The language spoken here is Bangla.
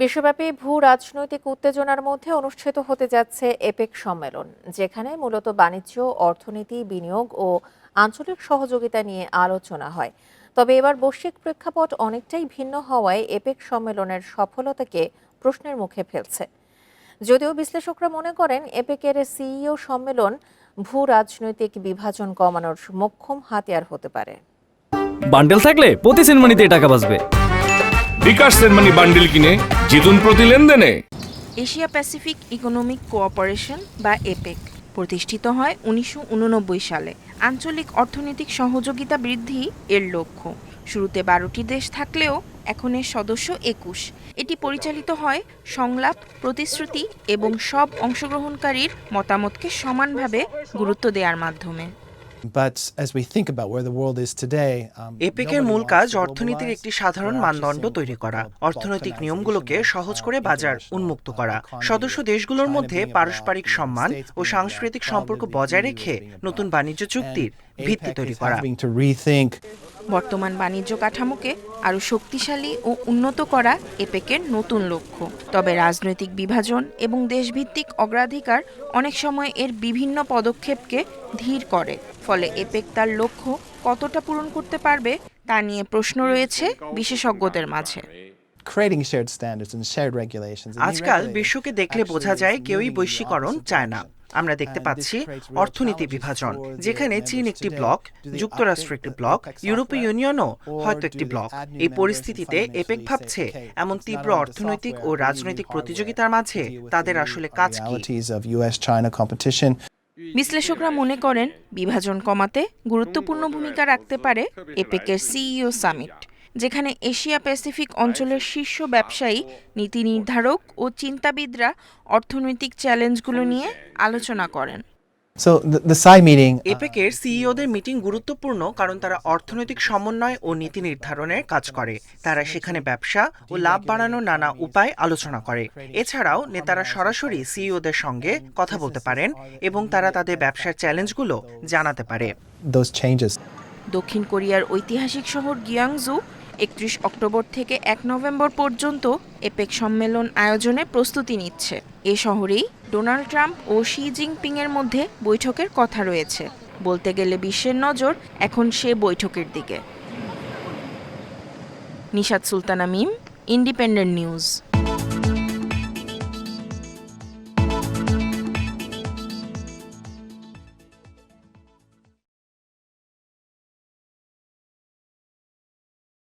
বিশ্বব্যাপী ভূ রাজনৈতিক উত্তেজনার মধ্যে অনুষ্ঠিত হতে যাচ্ছে এপেক সম্মেলন, যেখানে মূলত বাণিজ্য, অর্থনীতি, বিনিয়োগ ও আঞ্চলিক সহযোগিতা নিয়ে আলোচনা হয়। তবে এবার বৈশ্বিক প্রেক্ষাপট অনেকটাই ভিন্ন হওয়ায় এপেক সম্মেলনের সফলতাকে প্রশ্নের মুখে ফেলছে। যদিও বিশ্লেষকরা মনে করেন, এপেকের সিইও সম্মেলন ভূ রাজনৈতিক বিভাজন কমানোর মোক্ষম হাতিয়ার হতে পারে। বান্ডেল থাকলে প্রতি সেনমানিতে টাকা বাঁচবে। বিকাশ সেনমানি বান্ডিল কিনে জিতুন প্রতি লেনদেনে। এশিয়া প্যাসিফিক ইকোনমিক কোঅপারেশন বা এপেক প্রতিষ্ঠিত হয় উনিশশো উননব্বই সালে। আঞ্চলিক অর্থনৈতিক সহযোগিতা বৃদ্ধি এর লক্ষ্য। শুরুতে বারোটি দেশ থাকলেও এখন এর সদস্য একুশ। এটি পরিচালিত হয় সংলাপ, প্রতিশ্রুতি এবং সব অংশগ্রহণকারীর মতামতকে সমানভাবে গুরুত্ব দেওয়ার মাধ্যমে। এপিকের মূল কাজ অর্থনীতির একটি সাধারণ মানদণ্ড তৈরি করা অর্থনৈতিক নিয়মগুলোকে সহজ করে বাজার উন্মুক্ত করা। সদস্য দেশগুলোর মধ্যে পারস্পরিক সম্মান ও সাংস্কৃতিক সম্পর্ক বজায় রেখে নতুন বাণিজ্য চুক্তির ভিত্তি তৈরি করা। বর্তমান বাণিজ্য কাঠামোকে আরও শক্তিশালী ও উন্নত করা এপেকের নতুন লক্ষ্য। তবে রাজনৈতিক বিভাজন এবং দেশভিত্তিক অগ্রাধিকার অনেক সময় এর বিভিন্ন পদক্ষেপকে ধীর করে। ফলে এপেক তার লক্ষ্য কতটা পূরণ করতে পারবে তা নিয়ে প্রশ্ন রয়েছে বিশেষজ্ঞদের মাঝে। আজকাল বিশ্বকে দেখলে বোঝা যায় কেউই বৈশ্বিকরণ চায় না. আমরা দেখতে পাচ্ছি অর্থনীতি বিভাজন যেখানে চীন একটি ব্লক যুক্তরাষ্ট্র একটি ব্লক ইউরোপীয় ইউনিয়নও হয়তো একটি ব্লক। এই পরিস্থিতিতে এপেক ভাবছে এমন তীব্র অর্থনৈতিক ও রাজনৈতিক প্রতিযোগিতার মাঝে তাদের আসলে কাজ কি? বিশ্লেষকরা মনে করেন বিভাজন কমাতে গুরুত্বপূর্ণ ভূমিকা রাখতে পারে এপেকের সিইও সামিট যেখানে এশিয়া প্যাসিফিক অঞ্চলের শীর্ষ ব্যবসায়ী নীতি নির্ধারক ও চিন্তাবিদরা অর্থনৈতিক চ্যালেঞ্জগুলো নিয়ে আলোচনা করেন। Uh, এপেকের সিইওদের মিটিং গুরুত্বপূর্ণ কারণ তারা অর্থনৈতিক সমন্বয় ও নীতি নির্ধারণের কাজ করে। তারা সেখানে ব্যবসা ও লাভ বাড়ানোর নানা উপায় আলোচনা করে। এছাড়াও নেতারা সরাসরি সিইওদের সঙ্গে কথা বলতে পারেন এবং তারা তাদের ব্যবসার চ্যালেঞ্জগুলো জানাতে পারে। দক্ষিণ কোরিয়ার ঐতিহাসিক শহর গিয়াংজু একত্রিশ অক্টোবর থেকে এক নভেম্বর পর্যন্ত এপেক সম্মেলন আয়োজনে প্রস্তুতি নিচ্ছে। এ শহরেই ডোনাল্ড ট্রাম্প ও শি জিনপিং এর মধ্যে বৈঠকের কথা রয়েছে। বলতে গেলে বিশ্বের নজর এখন সে বৈঠকের দিকে। Nishad Sultana Mim, Independent news.